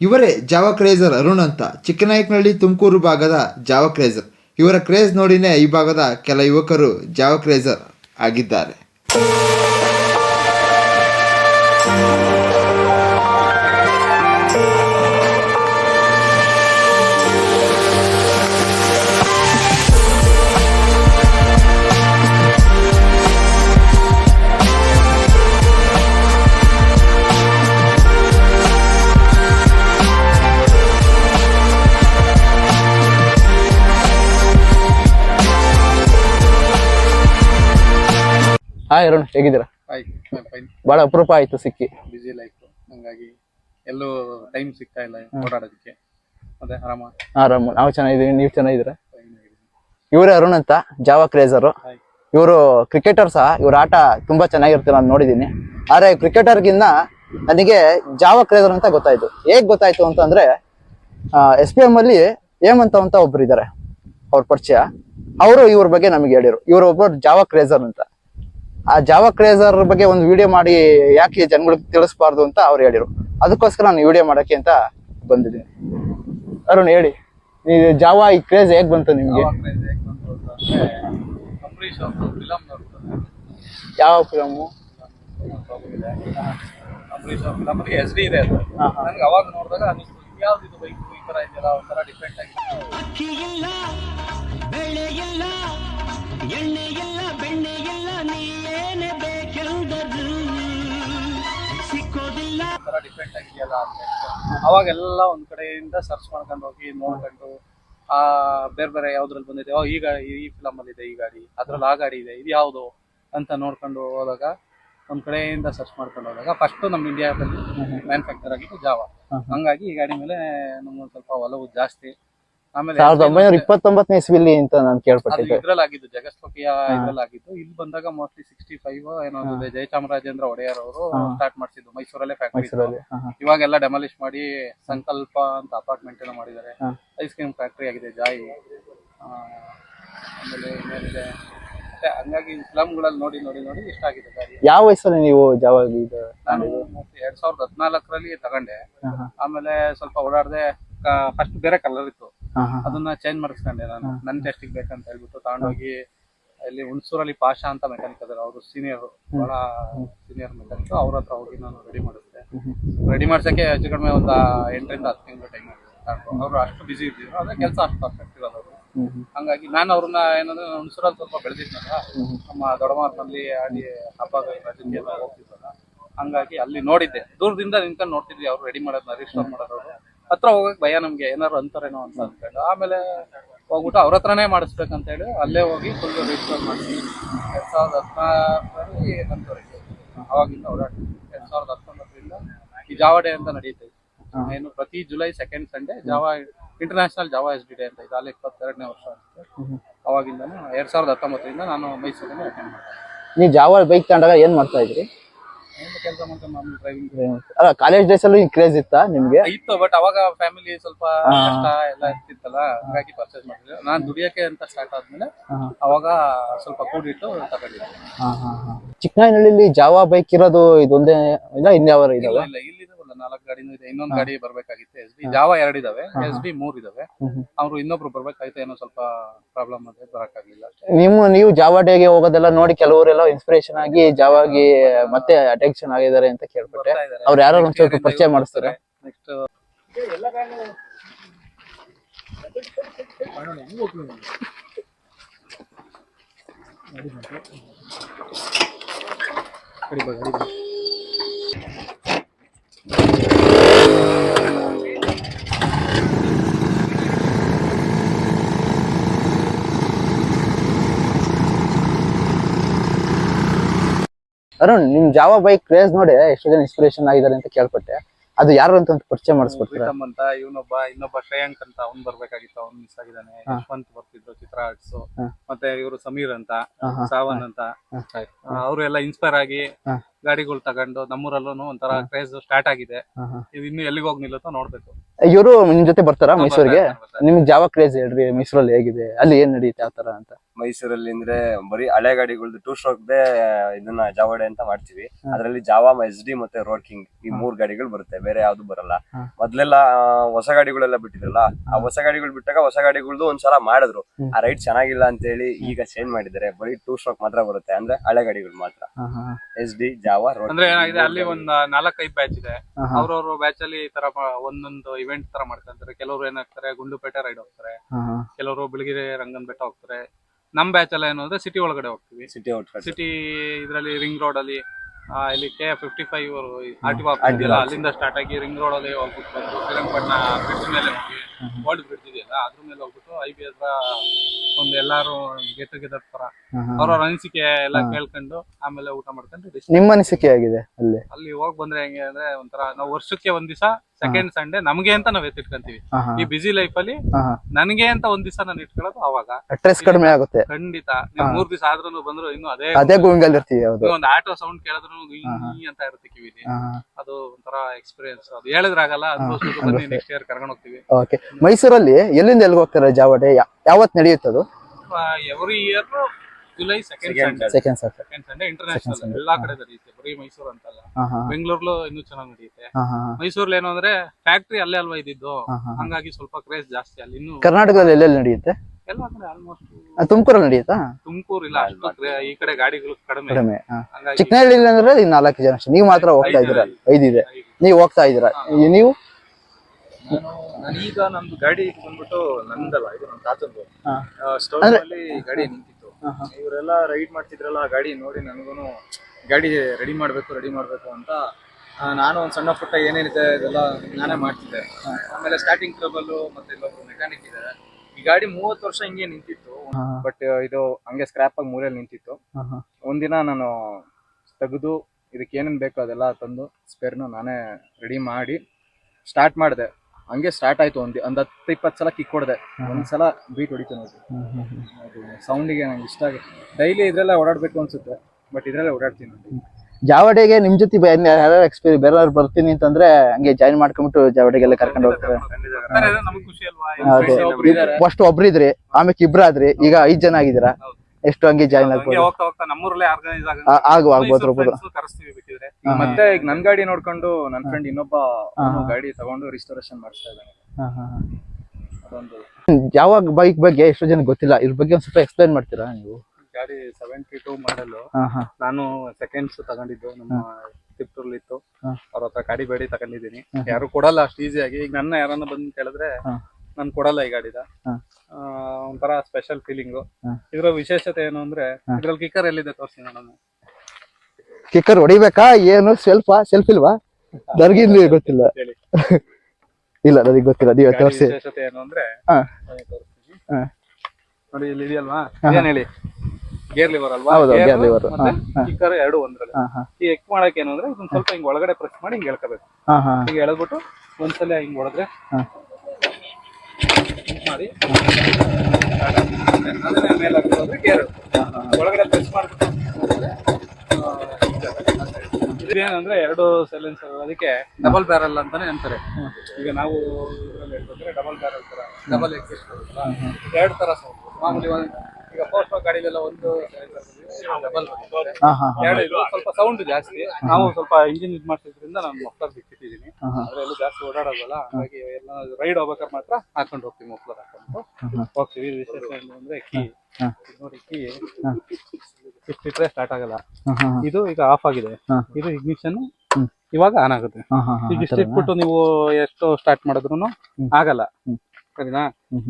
Speaker 5: ಇವರೇ ಜಾವ ಕ್ರೇಜರ್ ಅರುಣ್ ಅಂತ. ಚಿಕ್ಕನಾಯಕನಹಳ್ಳಿ ತುಮಕೂರು ಭಾಗದ ಜಾವ ಕ್ರೇಜರ್. ಇವರ ಕ್ರೇಜ್ ನೋಡಿನೇ ಈ ಭಾಗದ ಕೆಲ ಯುವಕರು ಜಾವ ಕ್ರೇಜರ್ ಆಗಿದ್ದಾರೆ.
Speaker 1: ಹಾಯ್ ಅರುಣ್ ಹೇಗಿದ್ದೀರಾ? ಬಹಳ ಅಪರೂಪ ಆಯ್ತು ಸಿಕ್ಕಿ.
Speaker 2: ಬಿಸಿ ಲೈಫ್ ಹಂಗಾಗಿ ಎಲ್ಲೂ ಟೈಮ್ ಸಿಗ್ತಾ ಇಲ್ಲ ಓಡಾಡೋದಕ್ಕೆ. ಮತ್ತೆ ಆರಾಮ?
Speaker 1: ಆರಾಮ. ನಾವು ಚೆನ್ನಾಗಿದ್ದೀವಿ ನೀವು ಚೆನ್ನಾಗಿದ್ದೀರಾ? ಇವರೇ ಅರುಣ್ ಅಂತ ಜಾವಾ ಕ್ರೇಜರು. ಇವರು ಕ್ರಿಕೆಟರ್ ಸಹ ಇವ್ರ ಆಟ ತುಂಬಾ ಚೆನ್ನಾಗಿರುತ್ತೆ ನಾನು ನೋಡಿದ್ದೀನಿ. ಆದ್ರೆ ಕ್ರಿಕೆಟರ್ಗಿನ್ನ ನನಗೆ ಜಾವಾ ಕ್ರೇಜರ್ ಅಂತ ಗೊತ್ತಾಯ್ತು. ಹೇಗ್ ಗೊತ್ತಾಯ್ತು ಅಂತಂದ್ರೆ ಎಸ್ ಪಿ ಎಂ ಅಲ್ಲಿ ಹೇಮಂತ ಅಂತ ಒಬ್ರು ಇದ್ದಾರೆ ಅವ್ರ ಪರಿಚಯ. ಅವರು ಇವ್ರ ಬಗ್ಗೆ ನಮಗೆ ಹೇಳಿರು. ಇವರು ಒಬ್ಬರು ಜಾವಾ ಕ್ರೇಜರ್ ಅಂತ. ಆ ಜಾವಾ ಕ್ರೇಜರ್ ಬಗ್ಗೆ ಒಂದು ವಿಡಿಯೋ ಮಾಡಿ ಯಾಕೆ ಜನಗಳಿಗೆ ತಿಳಿಸ್ಬಾರ್ದು ಅಂತ ಅವ್ರು ಹೇಳಿರು. ಅದಕ್ಕೋಸ್ಕರ ನಾನು ವಿಡಿಯೋ ಮಾಡಕ್ಕೆ ಅಂತ ಬಂದಿದ್ದೀನಿ. ಅರುಣ್ ಹೇಳಿ. ಈ ಜಾವಾ ಈ ಕ್ರೇಜ್ ಹೇಗೆ ಬಂತು ನಿಮಗೆ? ಯಾವ ಫಿಲಮು
Speaker 2: ಎಸ್ ಡಿ ಇದೆ
Speaker 1: ಹಾ.
Speaker 2: ಅವಾಗ ನೋಡಿದಾಗ ಅನಿಸ್ತು ಯಾವ್ದು ಇದು ಬೈಕ್ ಈ ತರ ಇದೆಯಲ್ಲ ಒಂಥರ ಡಿಫ್ರೆಂಟ್ ಆಗಿ
Speaker 6: ಇಲ್ಲ ಬೆಳೆ ಇಲ್ಲ ಎಣ್ಣೆ ಇಲ್ಲ ಬೆಣ್ಣೆ ಇಲ್ಲ
Speaker 2: ಸಿಕ್ಕೋದಿಲ್ಲ. ಡಿಪೆಂಡ್ ಅವಾಗೆಲ್ಲ ಒಂದ್ ಕಡೆಯಿಂದ ಸರ್ಚ್ ಮಾಡ್ಕೊಂಡು ಹೋಗಿ ನೋಡ್ಕೊಂಡು ಆ ಬೇರೆ ಬೇರೆ ಯಾವ್ದ್ರಲ್ಲಿ ಬಂದಿದೆ? ಓ ಈ ಈ ಫಿಲಮ್ ಅಲ್ಲಿ ಇದೆ ಈ ಗಾಡಿ. ಅದ್ರಲ್ಲಿ ಆ ಗಾಡಿ ಇದೆ ಇದು ಯಾವುದು ಅಂತ ನೋಡ್ಕೊಂಡು ಹೋದಾಗ ಒಂದ್ ಕಡೆಯಿಂದ ಸರ್ಚ್ ಮಾಡ್ಕೊಂಡು ಹೋದಾಗ ಫಸ್ಟ್ ನಮ್ ಇಂಡಿಯಾದಲ್ಲಿ ಮ್ಯಾನುಫ್ಯಾಕ್ಚರ್ ಆಗಿದ್ದು ಜಾವ ಹಂಗಾಗಿ ಈ ಗಾಡಿ ಮೇಲೆ ನಮ್ಗೊಂದು ಸ್ವಲ್ಪ ಒಲವು ಜಾಸ್ತಿ.
Speaker 1: ಸಾವಿರದ ಒಂಬೈನೂರ ಇಪ್ಪತ್ತೊಂಬತ್ತನೇ ಇಸ್ವಿಲಿ ಅಂತ ನಾನು ಕೇಳ್ಪಟ್ಟಿದ್ದೆ.
Speaker 2: ಇದ್ರಲ್ಲಿ ಆಗಿದ್ದು ಜಗಸ್ಟೋಕಿಯ ಇದ್ರಲ್ಲಿ ಆಗಿದ್ದು ಇಲ್ಲಿ ಬಂದಾಗ ಮೋಸ್ಟ್ಲಿ ಸಿಕ್ಸ್ಟಿ ಫೈವ್ ಏನೋ ಜಯಚಾಮರಾಜೇಂದ್ರ ಒಡೆಯರ್ ಅವರು ಸ್ಟಾರ್ಟ್ ಮಾಡಿಸಿದ್ದು ಮೈಸೂರಲ್ಲೇ ಫ್ಯಾಕ್ಟರಿ. ಇವಾಗೆಲ್ಲ ಡೆಮಾಲಿಷ್ ಮಾಡಿ ಸಂಕಲ್ಪ ಅಂತ ಅಪಾರ್ಟ್ಮೆಂಟ್ ಏನೋ ಮಾಡಿದ್ದಾರೆ. ಐಸ್ ಕ್ರೀಮ್ ಫ್ಯಾಕ್ಟರಿ ಆಗಿದೆ ಜಾಯಿ. ಆಮೇಲೆ ಇನ್ನೇನಿದೆ? ಹಂಗಾಗಿ ಫಿಲಮ್ಗಳಲ್ಲಿ ನೋಡಿ ನೋಡಿ ನೋಡಿ ಇಷ್ಟ ಆಗಿದೆ
Speaker 1: ಯಾವ ವಯಸ್ಸಲ್ಲಿ ನೀವು ಜಾವ ಇದು
Speaker 2: ನಾನು ಎರಡ್ ಸಾವಿರದ ಹದಿನಾಲ್ಕರಲ್ಲಿ ತಗೊಂಡೆ. ಆಮೇಲೆ ಸ್ವಲ್ಪ ಓಡಾಡದೆ ಫಸ್ಟ್ ಬೇರೆ ಕಲರ್ ಇತ್ತು. ಅದನ್ನ ಚೇಂಜ್ ಮಾಡಿಸ್ಕೊಂಡೆ ನಾನು. ನನ್ನ ಟೆಸ್ಟಿಗೆ ಬೇಕಂತ ಹೇಳ್ಬಿಟ್ಟು ತಗೊಂಡೋಗಿ ಇಲ್ಲಿ ಹುಣಸೂರಲ್ಲಿ ಪಾಷಾ ಅಂತ ಮೆಕ್ಯಾನಿಕ್ ಅದಾರೆ ಅವರು ಸೀನಿಯರ್ ಬಹಳ ಸೀನಿಯರ್ ಮೆಕ್ಯಾನಿಕ್ ಅವ್ರ ಹತ್ರ ಹೋಗಿ ನಾನು ರೆಡಿ ಮಾಡಿಸ್ದೆ. ರೆಡಿ ಮಾಡ್ಸಕ್ಕೆ ಹೆಚ್ಚು ಕಡಿಮೆ ಒಂದು ಎಂಟರಿಂದ ಹತ್ತು ತಿಂಗಳು ಟೈಮ್ ಅವರು ಅಷ್ಟು ಬಿಸಿ ಇದ್ದಿದ್ರು. ಅದೇ ಕೆಲಸ ಅಷ್ಟು ಪರ್ಫೆಕ್ಟ್ ಇರೋದು ಅವರು. ಹಂಗಾಗಿ ನಾನು ಅವ್ರನ್ನ ಏನಂದ್ರೆ ಹುಣಸೂರಲ್ಲಿ ಸ್ವಲ್ಪ ಬೆಳೆದಿದ್ನಲ್ಲ ನಮ್ಮ ದೊಡ್ಡಮಾರ್ನಲ್ಲಿ ಆಡಿ ಹಬ್ಬ ಹೋಗ್ತಿದ್ವಲ್ಲ ಹಂಗಾಗಿ ಅಲ್ಲಿ ನೋಡಿದ್ದೆ. ದೂರದಿಂದ ನಿಂತ ನೋಡ್ತಿದ್ವಿ ಅವ್ರು ರೆಡಿ ಮಾಡೋದನ್ನ ರಿಸ್ಟೋರ್ ಮಾಡೋದವ್ರು ಹತ್ರ ಹೋಗಕ್ ಭಯ ನಮ್ಗೆ ಏನಾರು ಅಂತಾರೇನೋ ಅಂತ ಅಂದ್ಕೊಂಡು. ಆಮೇಲೆ ಹೋಗ್ಬಿಟ್ಟು ಅವ್ರ ಹತ್ರನೇ ಮಾಡಿಸ್ಬೇಕಂತ ಹೇಳಿ ಅಲ್ಲೇ ಹೋಗಿ ಫುಲ್ ರಿಜಿಸ್ಟರ್ ಮಾಡಿ ಎರಡ್ ಸಾವಿರದ ಹದಿನಾರರಲ್ಲಿ ಅವಾಗಿಂದ ಓಡಾಡ್ತೀವಿ ಎರಡ್ ಸಾವಿರದ ಹತ್ತೊಂಬತ್ತರಿಂದ ಈ ಜಾವಾ ಡೇ ಅಂತ ನಡೆಯುತ್ತೆ ಏನು ಪ್ರತಿ July second Sunday Jawa international Jawa Yezdi day ಅಂತ ಇದೆ. ಅಲ್ಲಿ ಇಪ್ಪತ್ತೆರಡನೇ ವರ್ಷ ಅನ್ಸುತ್ತೆ ಅವಾಗಿಂದ ಎರಡ್ ಸಾವಿರದ ಹತ್ತೊಂಬತ್ತರಿಂದ ನಾನು ಮೈಸೂರಿನ ಅಟೆಂಡ್ ಮಾಡಿದೆ.
Speaker 1: ನೀವು ಜಾವಾ ಬೈಕ್ ತಗೊಂಡಾಗ ಏನ್ ಮಾಡ್ತಾ ಇದ್ರಿ? ಅಲ್ಲ ಕಾಲೇಜ್ ಡೇಸ್ ಅಲ್ಲೂ ಕ್ರೇಜ್ ಇತ್ತ ನಿಮ್ಗೆ?
Speaker 2: ಇತ್ತು ಬಟ್ ಅವಾಗ ಫ್ಯಾಮಿಲಿ ಸ್ವಲ್ಪ ಕಷ್ಟ ಎಲ್ಲ ಇರ್ತಿತ್ತಲ್ಲ ಹಾಗಾಗಿ ಪರ್ಚೇಸ್ ಮಾಡಿದ್ರೆ ನಾನು ದುಡಿಯಕ್ಕೆ ಅಂತ ಸ್ಟಾರ್ಟ್ ಆದ್ಮೇಲೆ ಅವಾಗ ಸ್ವಲ್ಪ ಕೂಡಿಟ್ಟು ತಗೊಂಡಿದ್ದೆ.
Speaker 1: ಚಿಕ್ಕನಹಳ್ಳಿಲಿ ಜಾವಾ ಬೈಕ್ ಇರೋದು ಇದೊಂದೇ ಇಲ್ಲ ಇನ್ಯಾವ ಇದಾವೆ?
Speaker 2: ನಾಲ್ಕು ಗಾಡಿನೂ ಇದೆ ಇನ್ನೊಂದು ಗಾಡಿ ಬರ್ಬೇಕಾಗಿತ್ತು ಎಸ್ ಬಿ. ಜಾವ ಎರಡು ಇದಾವೆ? ಎಸ್ ಬಿ ಮೂರ್ ಇದಾವೆ. ಅವ್ರು ಇನ್ನೊಬ್ರು ಬರ್ಬೇಕಾಯ್ತು ಏನೋ ಸ್ವಲ್ಪ ಪ್ರಾಬ್ಲಮ್ ಅದೇ ಬರಕ್ಕಾಗ್ಲಿಲ್ಲ ನಿಮ್ಮ
Speaker 1: ನೀವು ನೀವು ಜಾವ ಡೇಗೆ ಹೋಗೋದೆಲ್ಲ ನೋಡಿ ಕೆಲವರೆಲ್ಲ ಇನ್ಸ್ಪಿರೇಷನ್ ಆಗಿ ಜಾವಾಗಿ ಮತ್ತೆ ಅಟೆಂಕ್ಷನ್ ಆಗಿದ್ದಾರೆ ಅಂತ ಕೇಳ್ಬಿಟ್ಟೆ. ಅವ್ರು ಯಾರೋ ಒಂದ್ ಸ್ವಲ್ಪ ಪರಿಚಯ ಮಾಡಿಸ್ತಾರೆ?
Speaker 2: ನೆಕ್ಸ್ಟ್
Speaker 1: ಅರುಣ್ ನಿಮ್ ಜಾವ ಬೈಕ್ ಕ್ರೇಜ್ ನೋಡಿ ಎಷ್ಟು ಜನ ಇನ್ಸ್ಪಿರೇಷನ್ ಆಗಿದ್ದಾರೆ ಅಂತ ಕೇಳ್ಪಟ್ಟೆ. ಅದು ಯಾರು ಅಂತ ಒಂದು ಪರಿಚಯ ಮಾಡಿಸ್ಕೊಡ್ತೀರಾ?
Speaker 2: ಪ್ರೀತಮ್ ಅಂತ ಇವನೊಬ್ಬ ಇನ್ನೊಬ್ಬ ಶ್ರೇಯಾಂಕ್ ಅಂತ ಅವ್ನ್ ಬರ್ಬೇಕಾಗಿತ್ತು ಅವ್ನು ಮಿಸ್ ಆಗಿದ್ದಾನೆ. ಯಶವಂತ್ ಬರ್ತಿದ್ರು ಚಿತ್ರ ಆರ್ಟ್ಸ್ ಮತ್ತೆ ಇವರು ಸಮೀರ್ ಅಂತ ಸಾವನ್ ಅಂತ. ಅವ್ರು ಎಲ್ಲ ಇನ್ಸ್ಪೈರ್ ಆಗಿ
Speaker 1: ಹಾ.
Speaker 2: ಗಾಡಿಗಳು ತಗೊಂಡು ನಮ್ಮೂರಲ್ಲೂ ಒಂಥರ ಕ್ರೇಜ್ ಸ್ಟಾರ್ಟ್ ಆಗಿದೆ. ಇದು ಇನ್ನು ಎಲ್ಲಿಗೆ ಹೋಗಿ ನಿಲ್ಲುತ್ತೋ ನೋಡ್ಬೇಕು.
Speaker 1: ಇವರು ನಿಮ್ ಜೊತೆ ಬರ್ತಾರಾ ಮೈಸೂರಿಗೆ. ನಿಮ್ಗೆ ಜಾವ ಕ್ರೇಜ್ ಹೇಳ್ರಿ? ಮೈಸೂರಲ್ಲಿ ಹೇಗಿದೆ? ಅಲ್ಲಿ ಏನ್ ನಡೆಯುತ್ತೆ ಯಾವ ತರ ಅಂತ?
Speaker 3: ಮೈಸೂರಲ್ಲಿ ಅಂದ್ರೆ ಬರೀ ಹಳೆ ಗಾಡಿಗಳದ್ದು ಟೂ ಸ್ಟ್ರೋಕ್ ಇದನ್ನ ಜಾವಡೆ ಅಂತ ಮಾಡ್ತೀವಿ. ಅದರಲ್ಲಿ ಜಾವಾ ಎಸ್ ಡಿ ಮತ್ತೆ ರೋಡ್ ಕಿಂಗ್ ಈ ಮೂರ್ ಗಾಡಿಗಳು ಬರುತ್ತೆ ಬೇರೆ ಯಾವ್ದು ಬರಲ್ಲ. ಮೊದ್ಲೆಲ್ಲ ಹೊಸ ಗಾಡಿಗಳೆಲ್ಲ ಬಿಟ್ಟಿದ್ರಲ್ಲ ಆ ಹೊಸ ಗಾಡಿಗಳು ಬಿಟ್ಟಾಗ ಹೊಸ ಗಾಡಿಗಳ್ದು ಒಂದ್ಸಲ ಮಾಡಿದ್ರು. ಆ ರೈಟ್ ಚೆನ್ನಾಗಿಲ್ಲ ಅಂತ ಹೇಳಿ ಈಗ ಚೇಂಜ್ ಮಾಡಿದ್ದಾರೆ. ಬರೀ ಟೂ ಸ್ಟ್ರೋಕ್ ಮಾತ್ರ ಬರುತ್ತೆ ಅಂದ್ರೆ ಹಳೆ ಗಾಡಿಗಳು ಮಾತ್ರ. ಎಸ್ ಡಿ ಜಾವಾ
Speaker 2: ಅಂದ್ರೆ ಏನಾಗಿದೆ ಅಲ್ಲಿ ಒಂದ್ ನಾಲ್ಕೈದು ಬ್ಯಾಚ್ ಇದೆ.
Speaker 1: ಹಾ, ಹಾ,
Speaker 2: ಅವ್ರವ್ರ ಬ್ಯಾಚ್ ಅಲ್ಲಿ ಈ ತರ ಮ- ಒಂದೊಂದು ಇವೆಂಟ್ ತರ ಮಾಡ್ಕೊಂತಾರೆ. ಕೆಲವರು ಏನಾಗ್ತಾರೆ ಗುಂಡುಪೇಟೆ ರೈಡ್ ಹೋಗ್ತಾರೆ.
Speaker 1: ಹಾ, ಹಾ.
Speaker 2: ಕೆಲವರು ಬಿಳಿಗಿರಿ ರಂಗನ್ ಬೆಟ್ಟ ಹೋಗ್ತಾರೆ. ನಮ್ ಬ್ಯಾಚ್ ಎಲ್ಲ ಏನು ಅಂದ್ರೆ ಸಿಟಿ ಒಳಗಡೆ ಹೋಗ್ತೀವಿ.
Speaker 3: ಸಿಟಿ
Speaker 2: ಸಿಟಿ ಇದ್ರಲ್ಲಿ ರಿಂಗ್ ರೋಡ್ ಅಲ್ಲಿ ಆ, ಇಲ್ಲಿ K fifty five R T
Speaker 3: RTO
Speaker 2: ಅಲ್ಲಿಂದ ಸ್ಟಾರ್ಟ್ ಆಗಿ ರಿಂಗ್ ರೋಡ್ ಅಲ್ಲಿ ಹೋಗ್ಬಿಟ್ಟು ಬಂದು ಶ್ರೀರಂಗಪಟ್ಟಣ ಬ್ರಿಡ್ಜ್ ಮೇಲೆ ಹೋಗಿ ಓಲ್ಡ್ ಬ್ರಿಡ್ಜ್ ಇದೆಯಲ್ಲ ಅದ್ರ ಮೇಲೆ ಹೋಗ್ಬಿಟ್ಟು ಐ ಬಿ ಹತ್ರ ಒಂದು ಎಲ್ಲಾರು ಗೆಟ್ ಟುಗೆದರ್ ತರ. ಅವ್ರವ್ರ ಅನಿಸಿಕೆ ಎಲ್ಲ ಕೇಳ್ಕೊಂಡು ಆಮೇಲೆ ಊಟ ಮಾಡ್ಕೊಂಡು
Speaker 1: ನಿಮ್ಮ ಅನಿಸಿಕೆ ಆಗಿದೆ ಅಲ್ಲಿ?
Speaker 2: ಅಲ್ಲಿ ಹೋಗ್ ಬಂದ್ರೆ ಹೆಂಗೆ ಅಂದ್ರೆ ಒಂಥರ ನಾವು ವರ್ಷಕ್ಕೆ ಒಂದ್ ದಿವಸ ಸೆಕೆಂಡ್ ಸಂಡೇ ನಮ್ಗೆ ಅಂತ ನಾವ್ ಎತ್ತಿಟ್ಕೊಂತೀವಿ. ಈ ಬಿಸಿ ಲೈಫ್ ಅಲ್ಲಿ. ನನಗೆ ಅಂತ ಒಂದ್ ದಿವಸ ನಾನು ಇಟ್ಕೊಳ್ಳೋದು ಅವಾಗ.
Speaker 1: ಸ್ಟ್ರೆಸ್ ಕಡಿಮೆ ಆಗುತ್ತೆ.
Speaker 2: ಖಂಡಿತ. ನೀವು ಮೂರ್ ದಿವಸ ಆದ್ರೂ ಬಂದ್ರು ಇನ್ನು ಅದೇ
Speaker 1: ಅದೇ ಇರ್ತೀವಿ
Speaker 2: ಒಂದು ಆಟೋ ಸೌಂಡ್ ಕೇಳಿದ್ರು ಅಂತ ಇರುತ್ತೆ ಕಿವಿಲಿ. ಅದು ಒಂಥರ ಎಕ್ಸ್ಪೀರಿಯನ್ಸ್ ಅದು ಹೇಳಿದ್ರಾಗಲ್ಲ ಬನ್ನಿ ನೆಕ್ಸ್ಟ್ ಇಯರ್ ಕರ್ಕೊಂಡು ಹೋಗ್ತೀವಿ.
Speaker 1: ಓಕೆ ಮೈಸೂರಲ್ಲಿ ಎಲ್ಲಿಂದ ಎಲ್ಲಿಗೆ ಹೋಗ್ತಾರೆ ಜಾವ ಡೇ ಯಾವತ್ ನಡೆಯುತ್ತೆ ಅದು
Speaker 2: every year July second Sunday
Speaker 1: second sir
Speaker 2: second Sunday international ಎಲ್ಲಾ ಕಡೆ ನಡೆಯುತ್ತೆ ಬರೀ ಮೈಸೂರು ಅಂತಲ್ಲ.
Speaker 1: ಹಾ ಇನ್ನು
Speaker 2: ಬೆಂಗಳೂರ್ಲು ಇನ್ನೂ ಚೆನ್ನಾಗಿ ನಡೆಯುತ್ತೆ ಮೈಸೂರಲ್ಲಿ ಏನು ಅಂದ್ರೆ ಫ್ಯಾಕ್ಟ್ರಿ ಅಲ್ಲೇ ಅಲ್ವಾ ಇದ್ದಿದ್ದು. ಹಂಗಾಗಿ ಸ್ವಲ್ಪ ಕ್ರೇಜ್ ಜಾಸ್ತಿ ಅಲ್ಲಿ. ಇನ್ನು
Speaker 1: ಕರ್ನಾಟಕದಲ್ಲಿ ಎಲ್ಲೆಲ್ಲಿ ನಡೆಯುತ್ತೆ
Speaker 2: ಎಲ್ಲ ಕಡೆ ಆಲ್ಮೋಸ್ಟ್
Speaker 1: ತುಮಕೂರಲ್ಲಿ ನಡೆಯುತ್ತಾ
Speaker 2: ತುಮಕೂರು ಇಲ್ಲ ಅಷ್ಟು ಈ ಕಡೆ ಗಾಡಿಗಳು ಕಡಿಮೆ.
Speaker 1: ಕಡಿಮೆ ಚಿಕ್ಕನಹಳ್ಳಿ ಅಂದ್ರೆ ಈ ನಾಲ್ಕು ಜನ ಅಷ್ಟೇ. ನೀವು ಮಾತ್ರ ಹೋಗ್ತಾ ಇದ್ದೀರಾ?
Speaker 2: ಐದು.
Speaker 1: ಐದಿದೆ ನೀವು ಹೋಗ್ತಾ ಇದ್ದೀರಾ? ನೀವು?
Speaker 4: ನಾನು ನಾನೀಗ ನಮ್ದು ಗಾಡಿ ಬಂದ್ಬಿಟ್ಟು ನಂದಲ್ಲ ಇದು ನಮ್ಮ ತಾತಂದು. ಸ್ಟೋರ್ ಅಲ್ಲಿ ಗಾಡಿ
Speaker 1: ಹಾ.
Speaker 4: ಇವರೆಲ್ಲ ರೈಡ್ ಮಾಡ್ತಿದ್ರಲ್ಲ ಆ ಗಾಡಿ ನೋಡಿ ನನಗೂನು ಗಾಡಿ ರೆಡಿ ಮಾಡಬೇಕು ರೆಡಿ ಮಾಡಬೇಕು ಅಂತ ಆ, ನಾನು ಒಂದು ಸಣ್ಣ ಪುಟ್ಟ ಏನೇನಿದೆ ಇದೆಲ್ಲ ನಾನೇ ಮಾಡ್ತಿದ್ದೆ. ಆಮೇಲೆ ಸ್ಟಾರ್ಟಿಂಗ್ ಟ್ರಬಲ್ಲು ಮತ್ತೆ ಇಲ್ಲೊಬ್ರು ಮೆಕ್ಯಾನಿಕ್ ಇದ್ದಾರೆ ಈ ಗಾಡಿ ಮೂವತ್ತು ವರ್ಷ ಹಿಂಗೆ ನಿಂತಿತ್ತು ಬಟ್ ಇದು ಹಂಗೆ ಸ್ಕ್ರಾಪ್ ಆಗಿ ಮೂಲೆಯಲ್ಲಿ ನಿಂತಿತ್ತು. ಒಂದಿನ ನಾನು ತೆಗೆದು ಇದಕ್ಕೆ ಏನೇನು ಬೇಕೋ ಅದೆಲ್ಲ ತಂದು ಸ್ಪೇರ್ನ ನಾನೇ ರೆಡಿ ಮಾಡಿ ಸ್ಟಾರ್ಟ್ ಮಾಡಿದೆ. ಹಂಗೆ ಸ್ಟಾರ್ಟ್ ಆಯ್ತು. ಒಂದು ಒಂದ್ ಹತ್ತು ಇಪ್ಪತ್ತು ಸಲ ಕಿಕ್ ಹೊಡೆದೆ. ಒಂದ್ಸಲ ಬೀಟ್ ಹೊಡಿತು ನೋಡಿ ಅದು ಸೌಂಡಿಗೆ ನಂಗೆ ಇಷ್ಟ ಆಗುತ್ತೆ ಡೈಲಿ ಇದ್ರೆಲ್ಲ ಓಡಾಡ್ಬೇಕು ಅನ್ಸುತ್ತೆ ಬಟ್ ಇದ್ರಲ್ಲೇ ಓಡಾಡ್ತೀನಿ ನೋಡಿ
Speaker 1: ಜಾವಡೆಗೆ ನಿಮ್ ಜೊತೆ ಬೆ- ಯಾರು ಎಕ್ಸ್ಪೀರಿಯನ್ಸ್ ಬೇರೆಯವ್ರು ಬರ್ತೀನಿ ಅಂತಂದ್ರೆ ಹಂಗೆ ಜಾಯಿನ್ ಮಾಡ್ಕೊಂಡ್ಬಿಟ್ಟು ಜಾವಡೆಗೆಲ್ಲ ಕರ್ಕೊಂಡು ಹೋಗ್ತಾರೆ.
Speaker 2: ನಮಗೆ ಖುಷಿ ಅಲ್ವಾ?
Speaker 1: ಅದೇ ಫಸ್ಟ್ ಒಬ್ರಿದ್ರಿ ಆಮೇಲೆ ಇಬ್ರಾದ್ರಿ. ಈಗ ಐದ್ ಜನ ಆಗಿದ್ದೀರಾ? ಎಷ್ಟು ಹಂಗೆ ಜಾಯಿನ್ ಆಗ್ಬೋದು?
Speaker 2: ಹೋಗ್ತಾ ಹೋಗ್ತಾ ನಮ್ಮೂರಲ್ಲೇ ಆರ್ಗನೈಸ್
Speaker 1: ಆ- ಆಗು ಆಗ್ಬೋದು ಆಗ್ಬೋದು
Speaker 2: ಕರೆಸ್ತೀವಿ ಬೇಕಿದ್ರೆ.
Speaker 4: ಮತ್ತೆ ಈಗ ನನ್ ಗಾಡಿ ನೋಡ್ಕೊಂಡು ನನ್ ಫ್ರೆಂಡ್ ಇನ್ನೊಬ್ಬ ಅವ್ನು ಗಾಡಿ ತಗೊಂಡು ರಿಸ್ಟೋರೇಷನ್ ಮಾಡಿಸ್ತಾ ಇದ್ದಾನೆ. ಅದೊಂದು.
Speaker 1: ಯಾವಾಗ ಬೈಕ್ ಬಗ್ಗೆ ಎಷ್ಟು ಜನ ಗೊತ್ತಿಲ್ಲ? ಇದ್ರ ಬಗ್ಗೆ ಒಂದ್ ಸ್ವಲ್ಪ ಎಕ್ಸ್ಪ್ಲೈನ್ ಮಾಡ್ತೀರಾ ನೀವು?
Speaker 2: ಗಾಡಿ ಸೆವೆಂಟಿ ಟೂ ಮಾಡಲು ನಾನು ಸೆಕೆಂಡ್ಸ್ ತಗೊಂಡಿದ್ದು. ನಮ್ಮ ತಿಪ್ಟೂರ್ಲಿ ಇತ್ತು. ಅವ್ರ ಹತ್ರ ಗಾಡಿ ಬೇಡಿ ತಗೊಂಡಿದ್ದೀನಿ. ಯಾರು ಕೊಡಲ್ಲ ಅಷ್ಟು ಆಗಿ. ಈಗ ನನ್ನ ಯಾರನ್ನ ಬಂದು ಕೇಳಿದ್ರೆ. ನಾನು ಕೊಡಲ್ಲ ಈ ಗಾಡಿದ.
Speaker 1: ಹಾ.
Speaker 2: ಆ, ಒಂಥರ ಸ್ಪೆಷಲ್ ಫೀಲಿಂಗು
Speaker 1: ಹಾ.
Speaker 2: ಇದ್ರ ವಿಶೇಷತೆ ಏನು ಅಂದ್ರೆ ಇದ್ರಲ್ಲಿ ಕಿಕ್ಕರ್ ಎಲ್ಲಿದೆ ತೋರಿಸಿ ನಾನು
Speaker 1: ಕಿಕ್ಕರ್ ಹೊಡಿಬೇಕಾ ಏನು ಸೆಲ್ಫ್ ಸೆಲ್ಫ್ ಇಲ್ವಾ? ನನಗಿಂದು ಗೊತ್ತಿಲ್ಲ.
Speaker 2: ಹೇಳಿ. [LAUGHS]
Speaker 1: ಇಲ್ಲ ನನಗೆ ಗೊತ್ತಿಲ್ಲ ನೀವೇ
Speaker 2: ಗಾಡಿ
Speaker 1: ತೋರಿಸಿ.
Speaker 2: ವಿಶೇಷತೆ ಏನು ಅಂದ್ರೆ
Speaker 1: ಹಾ.
Speaker 2: ನಾನೇ ತೋರಿಸ್ತೀನಿ.
Speaker 1: ಹಾ.
Speaker 2: ನೋಡಿ ಇಲ್ಲಿ ಇದೆಯಲ್ವಾ? ಏನ್ ಹೇಳಿ? ಗೇರ್ ಲಿವರ್ ಅಲ್ವಾ?
Speaker 1: ಹೌದು,
Speaker 2: Gear
Speaker 1: gear lever.
Speaker 2: ಮತ್ತೆ
Speaker 1: ಹಾ, ಹಾ.
Speaker 2: ಕಿಕ್ಕರ್ ಎರಡು ಒಂದ್ರಲ್ಲಿ.
Speaker 1: ಹಾ ಹಾ.
Speaker 2: ಈ ಎಕ್ ಮಾಡಕ್ ಏನು ಅಂದ್ರೆ ಇದನ್ನ ಸ್ವಲ್ಪ ಹಿಂಗ್ ಒಳಗಡೆ ಪ್ರೆಸ್ ಮಾಡಿ ಹಿಂಗ್ ಎಳ್ಕೋಬೇಕು.
Speaker 1: ಹಾ ಹಾ.
Speaker 2: ಹಿಂಗ್ ಎಳೆದ್ಬಿಟ್ಟು ಒಂದ್ಸಲ ಹಿಂಗ್ ಹೊಡೆದ್ರೆ
Speaker 1: ಹಾ.
Speaker 2: ಮಾಡಿ. ಅದನ್ನೇ ಮೇಲೆ ಹಾಕಿದ್ರೆ ಗೇರ್. ಒಳಗಡೆ ಪ್ರೆಸ್ ಮಾಡ್ಬಿಟ್ಟು. ಇದೇನಂದ್ರೆ ಎರಡು ಸೈಲೆನ್ಸರ್ ಅದಕ್ಕೆ ಡಬಲ್ ಬ್ಯಾರಲ್ ಅಂತಾನೆ ಅಂತಾರೆ. ಈಗ ನಾವು ಹೇಳ್ಬೇಕಂದ್ರೆ ಡಬಲ್ ಬ್ಯಾರಲ್ ತರ. ಡಬಲ್ ಎಕ್ಸಿಸ್ಟ್ ಎರಡು ತರ ಸೌಂಡ್ ಮಾಮೂಲಿ ಒಂದ್- ಈಗ ಪೋಸ್ಟ್ ಗಾಡಿಲೆಲ್ಲ ಒಂದು ಡಬಲ್ ಎರಡು ಸ್ವಲ್ಪ ಸೌಂಡ್ ಜಾಸ್ತಿ. ನಾವು ಸ್ವಲ್ಪ ಇಂಜಿನ್ ಇದು ಮಾಡ್ತಿದ್ರಿಂದ ನಾನು ಮಕ್ಕಳ ಬಿಟ್ಟಿದ್ದೀನಿ ಅದರಲ್ಲೂ ಜಾಸ್ತಿ ಓಡಾಡೋದಲ್ಲ. ಹಾಗಾಗಿ ರೈಡ್ ಹೋಗ್ಬೇಕಾದ್ರೆ ಮಾತ್ರ ಹಾಕೊಂಡು ಹೋಗ್ತೀವಿ ಮಫ್ಲರ್ ಹಾಕೊಂಡು. ಹೋಗ್ತೀವಿ ಇದು ವಿಶೇಷ ಏನು ಅಂದ್ರೆ ಕೀ. ನೋಡಿ ಕೀ. ಸ್ಟಾರ್ಟ್ ಆಗಲ್ಲ. ಇದು ಈಗ ಆಫ್ ಆಗಿದೆ. ಇದು ಇಗ್ನಿಷನ್ ಇವಾಗ ಆನ್ ಆಗುತ್ತೆ. ಈಗ ಇಷ್ಟಿಟ್ಬಿಟ್ಟು ನೀವು ಎಷ್ಟು ಸ್ಟಾರ್ಟ್ ಮಾಡಿದ್ರು ಆಗಲ್ಲ. ಸರಿನಾ?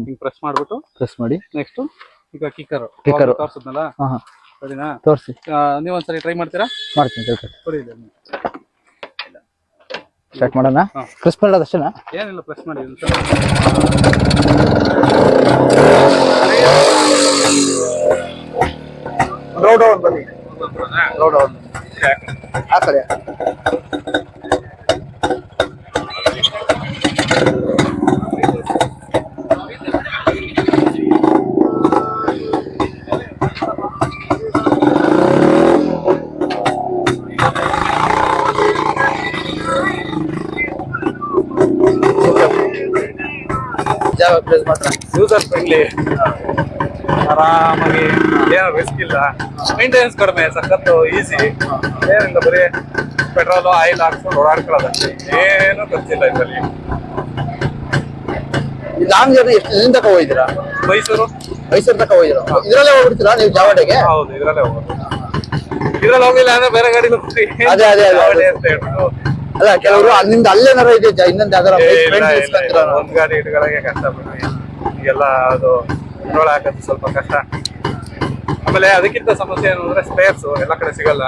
Speaker 2: ಹಿಂಗ್ ಪ್ರೆಸ್ ಮಾಡ್ಬಿಟ್ಟು
Speaker 1: ಪ್ರೆಸ್ ಮಾಡಿ.
Speaker 2: ನೆಕ್ಸ್ಟ್ ಈಗ ಕಿಕ್ಕರ್
Speaker 1: ಕಿಕ್ಕರ್
Speaker 2: ತೋರ್ಸದ್ನಲ್ಲ? ಸರಿನಾ?
Speaker 1: ತೋರಿಸಿ.
Speaker 2: ನೀವೊಂದ್ಸರಿ ಟ್ರೈ ಮಾಡ್ತೀರಾ?
Speaker 1: ಮಾಡ್ತೀನಿ ಸರಿ
Speaker 2: ಇದೆ ಇಲ್ಲಿ.
Speaker 1: ಸ್ಟಾರ್ಟ್ ಮಾಡೋಣ?
Speaker 2: ಹಾ.
Speaker 1: ಪ್ರೆಸ್ ಮಾಡೋದು ಅಷ್ಟೇನಾ?
Speaker 2: ಏನಿಲ್ಲ ಪ್ರೆಸ್ ಮಾಡಿ.
Speaker 1: ರೋಡ್ ಬನ್ನಿ. ರೋಡ್ ಆ ಕಡೆ. ಜಾಗ
Speaker 2: ಯೂಸರ್ ಫ್ರೆಂಡ್ಲಿ ಆರಾಮಾಗಿ ಏನು ರಿಸ್ಕ್ ಇಲ್ಲ. ಮೇಂಟೆನೆನ್ಸ್ ಕಡಿಮೆ ಸಖತ್ತು ಈಸಿ ಏನಿಲ್ಲ ಬರೀ ಪೆಟ್ರೋಲು ಆಯಿಲ್ ಹಾಕ್ಸ್ಕೊಂಡು ಓಡಾಡ್ಕೊಳ್ಳೋದಷ್ಟೇ ಏನು ಖರ್ಚಿಲ್ಲ ಇದರಲ್ಲಿ.
Speaker 1: ಲಾಂಗ್ ಜರ್ನಿ ಎಷ್ಟು ತನಕ ಹೋಗಿದ್ದೀರಾ?
Speaker 2: ಮೈಸೂರು?
Speaker 1: ಮೈಸೂರು ತಕ ಹೋಗಿದ್ದೀರಾ? ಇದರಲ್ಲೇ ಹೋಗ್ಬಿಡ್ತೀರಾ ನೀವು ಜಾವಡೆಗೆ?
Speaker 2: ಹೌದು ಇದರಲ್ಲೇ ಹೋಗೋದು. ಇದ್ರಲ್ಲಿ ಹೋಗಿಲ್ಲ ಅಂದ್ರೆ ಬೇರೆ ಗಾಡಿ
Speaker 1: ಅದೇ, ಅದೇ, ಅದೇ.
Speaker 2: ಅಂತ ಹೇಳ್ಬಿಟ್ಟು
Speaker 1: ಅಲ್ಲ ಕೆಲವರು ಅಲ್ಲಿಂದ ಅಲ್ಲೇನಾರ ಇದೆ ಇನ್ನೊಂದು ಯಾವ್ದಾರ
Speaker 2: ಒಂದ್ ಗಾಡಿ ಇಟ್ಕೊಳಕ್ಕೆ ಕಷ್ಟ ಬಿಡ್ರಿ ಈಗೆಲ್ಲ ಅದು ಕಂಟ್ರೋಲ್ ಹಾಕೋದು ಸ್ವಲ್ಪ ಕಷ್ಟ. ಆಮೇಲೆ ಅದಕ್ಕಿಂತ ಸಮಸ್ಯೆ ಏನು ಅಂದ್ರೆ ಸ್ಪೇರ್ಸ್ ಎಲ್ಲ ಕಡೆ ಸಿಗಲ್ಲ.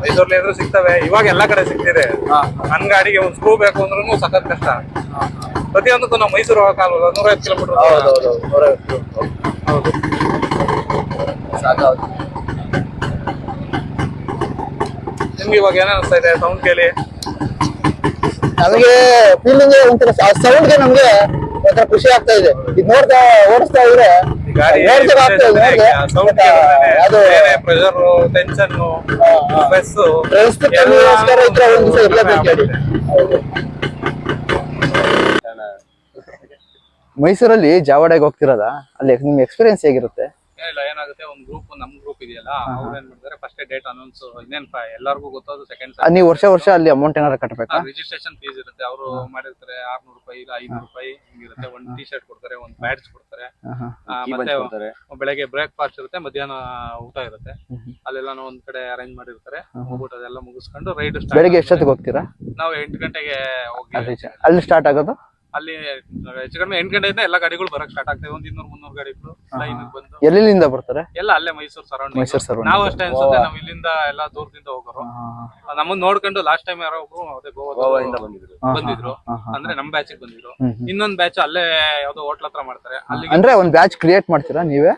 Speaker 2: ಮೈಸೂರ್ಲಿ ಅಂದ್ರೂ ಸಿಗ್ತವೆ. ಇವಾಗ ಎಲ್ಲ ಕಡೆ ಸಿಗ್ತಿದೆ. ನನ್ ಗಾಡಿಗೆ ಒಂದು ಸ್ಕ್ರೂ ಬೇಕು ಅಂದ್ರೂ ಸಖತ್ ಕಷ್ಟ. ಪ್ರತಿಯೊಂದಕ್ಕೂ ನಾವು ಮೈಸೂರು ಹೋಗಕ್ಕಾಗಲ್ಲ ನೂರೈವತ್ತು ಕಿಲೋಮೀಟರ್ ಹೌದು ನಿಮ್ಗೆ ಇವಾಗ ಏನ ಅನಿಸ್ತಾ ಇದೆ? ಸೌಂಡ್ ಕೇಳಿ.
Speaker 1: ನಮಗೆ ಫೀಲಿಂಗ್ ಒಂಥರ ಸೌಂಡ್ಗೆ ನಮ್ಗೆ ಒಂಥರ ಖುಷಿ ಆಗ್ತಾ ಇದೆ. ಇದು ನೋಡ್ತಾ ಓಡಿಸ್ತಾ ಇದ್ರೆ ಮೈಸೂರಲ್ಲಿ ಜಾವಡೆಗೆ ಹೋಗ್ತಿರೋದಾ? ಅಲ್ಲಿ ನಿಮ್ ಎಕ್ಸ್ಪೀರಿಯನ್ಸ್ ಹೇಗಿರುತ್ತೆ?
Speaker 2: ಇಲ್ಲ ಏನಾಗುತ್ತೆ? ಒಂದು ಗ್ರೂಪ್ ನಮ್ ಇದೆಯಲ್ಲ ಅವ್ರು ಏನ್ ಮಾಡ್ತಾರೆ? ಫಸ್ಟ್ ಡೇಟ್ ಅನೌನ್ಸ್ ಇನ್ನೇನ್ ಎಲ್ಲರಿಗೂ ಗೊತ್ತೋದು ಸೆಕೆಂಡ್
Speaker 1: ನೀವು ವರ್ಷ ವರ್ಷ ಅಲ್ಲಿ ಅಮೌಂಟ್ ಏನಾರ ಕಟ್ಟಬೇಕಾ
Speaker 2: ರಿಜಿಸ್ಟ್ರೇಷನ್ ಫೀಸ್ ಇರುತ್ತೆ. ಅವರು ಮಾಡಿರ್ತಾರೆ ಆರ್ನೂರು ರೂಪಾಯಿ ಇಲ್ಲ ಐನೂರು ರೂಪಾಯಿ ಹಿಂಗಿರುತ್ತೆ. ಒಂದ್ ಟಿ ಶರ್ಟ್ ಕೊಡ್ತಾರೆ ಒಂದ್ ಬ್ಯಾಡ್ಜ್ ಕೊಡ್ತಾರೆ. ಆ, ಮತ್ತೆ. ಬೆಳಗ್ಗೆ ಬ್ರೇಕ್ಫಾಸ್ಟ್ ಇರುತ್ತೆ ಮಧ್ಯಾಹ್ನ ಊಟ ಇರುತ್ತೆ. ಅಲ್ಲೆಲ್ಲ ಒಂದ್ ಕಡೆ ಅರೇಂಜ್ ಮಾಡಿರ್ತಾರೆ. ಹೋಗ್ಬಿಟ್ಟು ಅದೆಲ್ಲ ಮುಗಿಸ್ಕೊಂಡು ರೈಡ್
Speaker 1: ಬೆಳಿಗ್ಗೆ ಎಷ್ಟೊತ್ತಿಗೆ ಹೋಗ್ತೀರಾ?
Speaker 2: ನಾವು ಎಂಟು ಗಂಟೆಗೆ ಹೋಗಿ
Speaker 1: ಅಲ್ಲಿ ಅಲ್ಲಿ ಸ್ಟಾರ್ಟ್ ಆಗೋದು?
Speaker 2: ಅಲ್ಲಿ ಹೆಚ್ಚು ಕಡಿಮೆ ಎಂಟು ಗಂಟೆಯಿಂದ ಎಲ್ಲ ಗಾಡಿಗಳು ಬರಕ್ ಸ್ಟಾರ್ಟ್ ಆಗ್ತವೆ. ಒಂದ್ ಇನ್ನೂರ್ ಮುನ್ನೂರು ಗಾಡಿಗಳು ಲೈನ್ ಬಂದು
Speaker 1: ಎಲ್ಲಿಂದ ಬರ್ತಾರೆ?
Speaker 2: ಎಲ್ಲ ಅಲ್ಲೇ ಮೈಸೂರು ಸರೌಂಡ್
Speaker 1: ಮೈಸೂರು surrounding.
Speaker 2: ನಾವು ಅಷ್ಟೇ ಅನ್ಸುತ್ತೆ ನಾವ್ ಇಲ್ಲಿಂದ ಎಲ್ಲ ದೂರದಿಂದ ಹೋಗೋರು. ನಮ್ಮನ್ನ ನೋಡ್ಕೊಂಡು ಲಾಸ್ಟ್ ಟೈಮ್ ಯಾರೋ ಒಬ್ರು ಅದೇ
Speaker 3: ಗೋವಾದಿಂದ
Speaker 2: ಗೋವಾ
Speaker 3: ಬಂದಿದ್ರು
Speaker 2: ಬಂದಿದ್ರು.
Speaker 1: ಹಾ, ಹಾ.
Speaker 2: ಅಂದ್ರೆ ನಮ್ ಬ್ಯಾಚ್ ಬಂದಿದ್ರು. ಇನ್ನೊಂದ್ ಬ್ಯಾಚ್ ಅಲ್ಲೇ ಯಾವ್ದೋ ಹೋಟ್ಲ್ ಹತ್ರ ಮಾಡ್ತಾರೆ. ಅಲ್ಲಿ
Speaker 1: ಅಂದ್ರೆ ಒಂದ್ ಬ್ಯಾಚ್ ಕ್ರಿಯೇಟ್ ಮಾಡ್ತೀರಾ ನೀವೇ?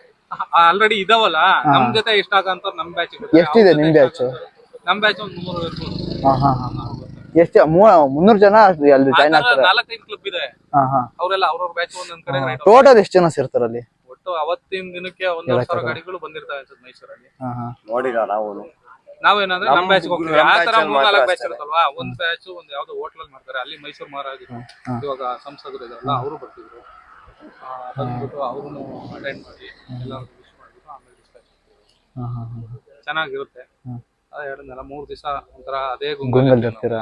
Speaker 2: ಆಲ್ರೆಡಿ ಇದಾವಲ್ಲ. ನಮ್ ಜೊತೆ ಇಷ್ಟ ಆಗಂತ ನಮ್ ಬ್ಯಾಚ್
Speaker 1: ಎಷ್ಟಿದೆ ನಿಮ್ ಬ್ಯಾಚ್
Speaker 2: ನಮ್ ಬ್ಯಾಚ್ ಒಂದ್ ಹಾ ಇರ್ಬೋದು.
Speaker 1: ಎಷ್ಟು ಮುನ್ನೂರು ಜನ ಅಲ್ಲಿ ಜಾಯ್ನ್ ಆಗ್ತಾರೆ.
Speaker 2: ನಾಲ್ಕೈದು ಕ್ಲಬ್ ಇದೆ.
Speaker 1: ಹಾ ಹಾ.
Speaker 2: ಅವರೆಲ್ಲ ಅವ್ರವ್ರ ಬ್ಯಾಚ್ ಒಂದೊಂದ್ ಕಡೆ ರೈಡ್
Speaker 1: ಟೋಟಲ್ ಎಷ್ಟು ಜನ ಸೇರ್ತಾರೆ ಅಲ್ಲಿ?
Speaker 2: ಒಟ್ಟು ಅವತ್ತಿನ ದಿನಕ್ಕೆ ಒಂದೂವರೆ ಸಾವಿರ ಗಾಡಿಗಳು ಬಂದಿರ್ತವೆ ಅನ್ಸುತ್ತೆ ಮೈಸೂರಲ್ಲಿ.
Speaker 1: ಹಾ ಹಾ.
Speaker 3: ನೋಡಿಲ್ಲ ನಾವು.
Speaker 2: ನಾವೇನಂದ್ರೆ
Speaker 3: ನಮ್
Speaker 2: ನಮ್ ಬ್ಯಾಚ್ ಹೋಗ್ತೀವಿ. ಆ ತರ
Speaker 3: ಅಲ್ಲಿ
Speaker 2: ನಾಲ್ಕು ಬ್ಯಾಚ್. ಇರುತ್ತಲ್ವಾ? ಒಂದ್ ಬ್ಯಾಚ್ ಒಂದ್ ಯಾವ್ದೋ ಹೋಟ್ಲ್ ಅಲ್ಲಿ ಮಾಡ್ತಾರೆ. ಅಲ್ಲಿ ಮೈಸೂರು ಮಹಾರಾಜ್ ಇವಾಗ ಸಂಸದರು ಇದಾರಲ್ಲ ಅವರು ಬರ್ತಿದ್ರು. ಆ, ಬಂದ್ಬಿಟ್ಟು ಅವ್ರನ್ನು ಅಟೆಂಡ್ ಮಾಡಿ ಎಲ್ಲರಿಗೂ ವಿಶ್ ಮಾಡ್ಬಿಟ್ಟು ಆಮೇಲೆ. ಚೆನ್ನಾಗಿರುತ್ತೆ. ಅದೇ ಹೇಳಿದ್ನಲ್ಲ ಮೂರ್ ದಿವಸ ಒಂಥರ ಅದೇ
Speaker 1: ಗುಂಗಲ್ ಇರ್ತೀರಾ?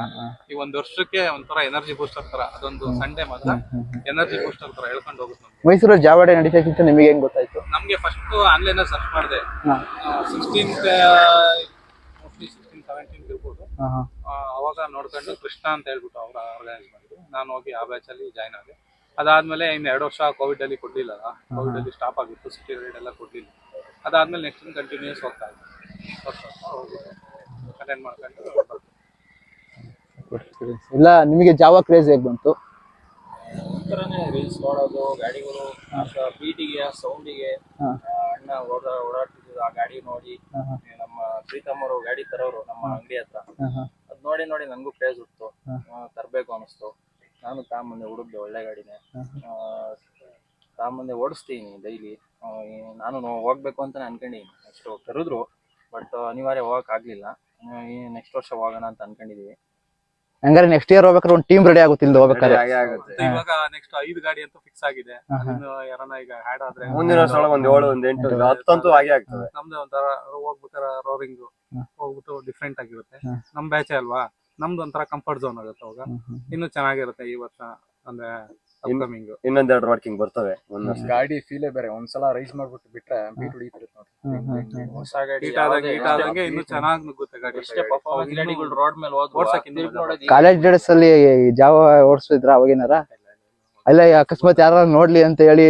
Speaker 2: ಈ ಒಂದ್ ವರ್ಷಕ್ಕೆ ಒಂಥರ ಎನರ್ಜಿ ಬೂಸ್ಟರ್ ತರ ಅದೊಂದು ಸಂಡೇ ಮಾತ್ರ. ಎನರ್ಜಿ ಬೂಸ್ಟರ್ ತರ ಹೇಳ್ಕೊಂಡು ಹೋಗುತ್ತೆ ನಮ್ಗೆ.
Speaker 1: ಮೈಸೂರಲ್ಲಿ ಜಾವಡೆ ನಡೀತೈತೆ ನಿಮಗೆ ಹೆಂಗ್ ಗೊತ್ತಾಯ್ತು?
Speaker 2: ನಮ್ಗೆ ಫಸ್ಟ್ ಆನ್ಲೈನ್ ಸರ್ಚ್ ಮಾಡಿದೆ. ಸಿಕ್ಸ್ಟೀನ್ ಸಿಕ್ಸ್ಟೀನ್ ಸೆವೆಂಟೀನ್ ಇರ್ಬೋದು. ಅವಾಗ ನೋಡ್ಕೊಂಡು ಕೃಷ್ಣ ಅಂತ ಹೇಳ್ಬಿಟ್ಟು ಅವ್ರ ಆರ್ಗನೈಸ್ ಮಾಡಿದ್ರು. ನಾನು ಹೋಗಿ ಆ ಬ್ಯಾಚ್ ಅಲ್ಲಿ ಜಾಯ್ನ್ ಆದೆ. ಅದಾದ್ಮೇಲೆ ಇನ್ನು ಎರಡು ವರ್ಷ ಕೋವಿಡ್ ಅಲ್ಲಿ ಕೊಡ್ಲಿಲ್ಲ. ಕೋವಿಡ್ ಅಲ್ಲಿ ಸ್ಟಾಪ್ ಆಗಿತ್ತು ಸಿಟಿ ರೈಡ್ ಎಲ್ಲ ಕೊಡ್ಲಿಲ್ಲ. ಅದಾದ್ಮೇಲೆ ನೆಕ್ಸ್ಟ್ ಕಂಟಿನ್ಯೂಸ್ ಹೋಗ್ತಾ ಇದ್ದೆ.
Speaker 1: ಇಲ್ಲ ನಿಮಗೆ ಜಾವ ಕ್ರೇಜ್ ಹೇಗೆ ಬಂತು?
Speaker 6: ಒಂಥರನೇ ರೀಲ್ಸ್ ನೋಡೋದು ಗಾಡಿಗಳು ಬೀಟಿಗೆ ಸೌಂಡಿಗೆ ಅಣ್ಣ ಓಡ ಓಡಾಡ್ತಿದ್ದು ಆ ಗಾಡಿ ನೋಡಿ. ನಮ್ಮ ಪ್ರೀತಮ್ಮರು ಗಾಡಿ ತರೋರು ನಮ್ಮ ಅಂಗಡಿ ಹತ್ರ. ಅದ್ ನೋಡಿ ನೋಡಿ ನನಗೂ ಕ್ರೇಜ್ ಹುಟ್ಟು. ತರಬೇಕು ಅನಿಸ್ತು. ನಾನು ತಾಂಬಂದೆ ಹುಡುಗ್ದೆ ಒಳ್ಳೆ ಗಾಡಿನೇ. ತಾಂಬಂದೆ ಓಡಿಸ್ತೀನಿ ಡೈಲಿ. ನಾನು ಹೋಗ್ಬೇಕು ಅಂತಾನೆ ಅನ್ಕೊಂಡಿನಿ ನೆಕ್ಸ್ಟ್ ಕರೆದ್ರು ಬಟ್ ಅನಿವಾರ್ಯ ಹೋಗಕ್ ಆಗ್ಲಿಲ್ಲ. ನೆಕ್ಸ್ಟ್ ವರ್ಷ ಹೋಗೋಣ ಅಂತ ಅನ್ಕೊಂಡಿದೀವಿ.
Speaker 1: ಹಂಗಾರೆ ನೆಕ್ಸ್ಟ್ ಇಯರ್ ಹೋಗ್ಬೇಕಾದ್ರೆ ಒಂದು ಟೀಮ್ ರೆಡಿ ಆಗುತ್ತೆ ಇಲ್ಲಿ ಹೋಗ್ಬೇಕಾದ್ರೆ.
Speaker 3: ಹಾಗೆ
Speaker 2: ಇವಾಗ ನೆಕ್ಸ್ಟ್ ಐದು ಗಾಡಿ ಅಂತ ಫಿಕ್ಸ್ ಆಗಿದೆ. ಯಾರನ್ನ ಈಗ ಹ್ಯಾಡ್ ಆದ್ರೆ
Speaker 3: ಮುಂದಿನ ವರ್ಷ ಒಳಗೆ ಒಂದ್ ಏಳು ಒಂದ್ ಎಂಟು ಹತ್ತಂತೂ ಹಾಗೆ ಆಗ್ತದೆ.
Speaker 2: ನಮ್ದು ಒಂಥರ ಹೋಗ್ಬೇಕಾದ್ರೆ ರೋರಿಂಗ್ ಹೋಗ್ಬಿಟ್ಟು ಡಿಫ್ರೆಂಟ್ ಆಗಿರುತ್ತೆ. ನಮ್ ಬ್ಯಾಚ್ ಅಲ್ವಾ? ನಮ್ದು ಒಂಥರ ಕಂಫರ್ಟ್ ಝೋನ್ ಆಗುತ್ತೆ ಅವಾಗ. ಇನ್ನು ಚೆನ್ನಾಗಿರುತ್ತೆ ಈ ವರ್ಷ. ಅಂದ್ರೆ ಅಪ್ಕಮಿಂಗ್
Speaker 3: ಇನ್ನೊಂದೆರಡು ವರ್ಕಿಂಗ್ ಬರ್ತವೆ. ಒಂದು
Speaker 4: ಗಾಡಿ ಫೀಲೇ ಬೇರೆ. ಒಂದ್ಸಲ ರೈಸ್ ಮಾಡ್ಬಿಟ್ಟು ಬಿಟ್ರೆ ಬೀಟ್ ಹೊಡಿತಿರುತ್ತೆ ನೋಡಿ
Speaker 6: ಹೊಸ ಗಾಡಿ
Speaker 2: ಹೀಟ್ ಆದಂಗೆ ಹೀಟ್ ಆದಂಗೆ ಇನ್ನು ಚೆನ್ನಾಗಿ ನುಗ್ಗುತ್ತೆ ಗಾಡಿ.
Speaker 6: ಎಷ್ಟೇ ಪರ್ಫಾರ್ಮೆನ್ಸ್ ಗಾಡಿಗಳು ರೋಡ್ ಮೇಲೆ ಹೋಗಿ
Speaker 2: ಓಡ್ಸಕ್ಕೆ ಇನ್ನು
Speaker 6: ನೋಡೋದು
Speaker 1: ಕಾಲೇಜ್ ಡೇಸ್ ಅಲ್ಲಿ ಜಾವ ಓಡಿಸಿದ್ರ ಅವಾಗಿನಾರ? ಅಲ್ಲ ಅಕಸ್ಮಾತ್ ಯಾರು ನೋಡ್ಲಿ ಅಂತ ಹೇಳಿ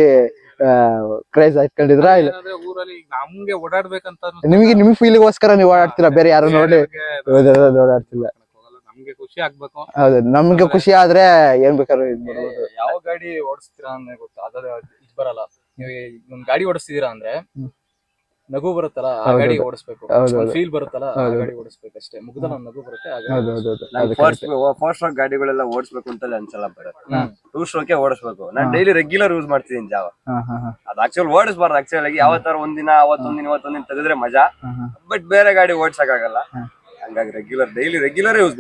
Speaker 1: ಕ್ರೇಜ್ ಹಾಕೊಂಡಿದ್ರ ಇಲ್ಲ?
Speaker 2: ಊರಲ್ಲಿ ನಮ್ಗೆ ಓಡಾಡ್ಬೇಕಂತ
Speaker 1: ನಿಮಗೆ ನಿಮ್ ಫೀಲಿಗೋಸ್ಕರ ನೀವು ಓಡಾಡ್ತೀರಾ? ಬೇರೆ ಯಾರು ನೋಡಿ ಓಡಾಡ್ತಿಲ್ಲ
Speaker 2: ನಮ್ಗೆ ಖುಷಿ ಆಗ್ಬೇಕು.
Speaker 1: ಹೌದು ನಮ್ಗೆ ಖುಷಿ ಆದ್ರೆ ಏನ್ ಬೇಕಾದ್ರೂ ಇದ್ ಮಾಡ್ಬೋದು.
Speaker 4: ಯಾವ ಗಾಡಿ ಓಡಿಸ್ತೀರಾ ಅಂದ್ರೆ ಗೊತ್ತಾ ಅದ ಇದು ಬರಲ್ಲ. ನೀವು ಒಂದ್ ಗಾಡಿ ಓಡಿಸ್ತಿದೀರಾ ಅಂದ್ರೆ ನಗು ಬರುತ್ತಲ್ಲ ಆ
Speaker 1: ಹೌದು,
Speaker 4: ಗಾಡಿ
Speaker 1: ಹೌದು.
Speaker 4: ಓಡಿಸ್ಬೇಕು.
Speaker 1: ಹೌದು, ಹೌದು.
Speaker 4: ಫೀಲ್ ಬರುತ್ತಲ್ಲ ಆ
Speaker 1: ಹೌದು,
Speaker 4: ಗಾಡಿ ಓಡಿಸ್ಬೇಕು ಅಷ್ಟೇ. ಮುಗಿದ ನಗು ಬರುತ್ತೆ ಆ ಗಾಡಿ
Speaker 1: ಹೌದು ಹೌದು. ಹೌದು ಅದು
Speaker 3: ಫಸ್ಟ್
Speaker 1: correct.
Speaker 3: ಸ್ಟ್ರೋಕ್ ಗಾಡಿಗಳೆಲ್ಲ ಓಡಿಸ್ಬೇಕು ಅಂತಲೇ ಅನ್ಸಲ್ಲ ಬರುತ್ತೆ.
Speaker 4: ಹ್ಮ್.
Speaker 3: ಟೂ ಸ್ಟ್ರೋಕೆ ಓಡಿಸ್ಬೇಕು. ನಾನು ಡೈಲಿ ರೆಗ್ಯುಲರ್ ಯೂಸ್ ಮಾಡ್ತಿದ್ದೀನಿ ಜಾವ.
Speaker 1: ಹಾ ಹಾ ಹಾ.
Speaker 3: ಅದು ಆಕ್ಚುಲ್ ಓಡಿಸ್ಬಾರ್ದು ಆಕ್ಚುಲ್ ಆಗಿ ಯಾವತ್ತಾರ ಒಂದಿನ ಅವತ್ತೊಂದಿನ ಇವತ್ತೊಂದಿನ ತೆಗೆದ್ರೆ ಮಜಾ.
Speaker 1: ಹಾ, ಹಾ.
Speaker 3: ಬಟ್ ಬೇರೆ ಗಾಡಿ ಓಡ್ಸಕ್ಕಾಗಲ್ಲ ಹಂಗಾಗಿ regular daily regular use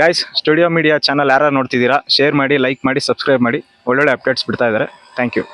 Speaker 7: guys studio media channel ಯಾರು ನೋಡ್ತಿದ್ದೀರಾ ಶೇರ್ ಮಾಡಿ ಲೈಕ್ ಮಾಡಿ ಸಬ್ಸ್ಕ್ರೈಬ್ ಮಾಡಿ, ಒಳ್ಳೊಳ್ಳೆ ಅಪ್ಡೇಟ್ಸ್ ಬಿಡ್ತಾ ಇದ್ದಾರೆ. Thank you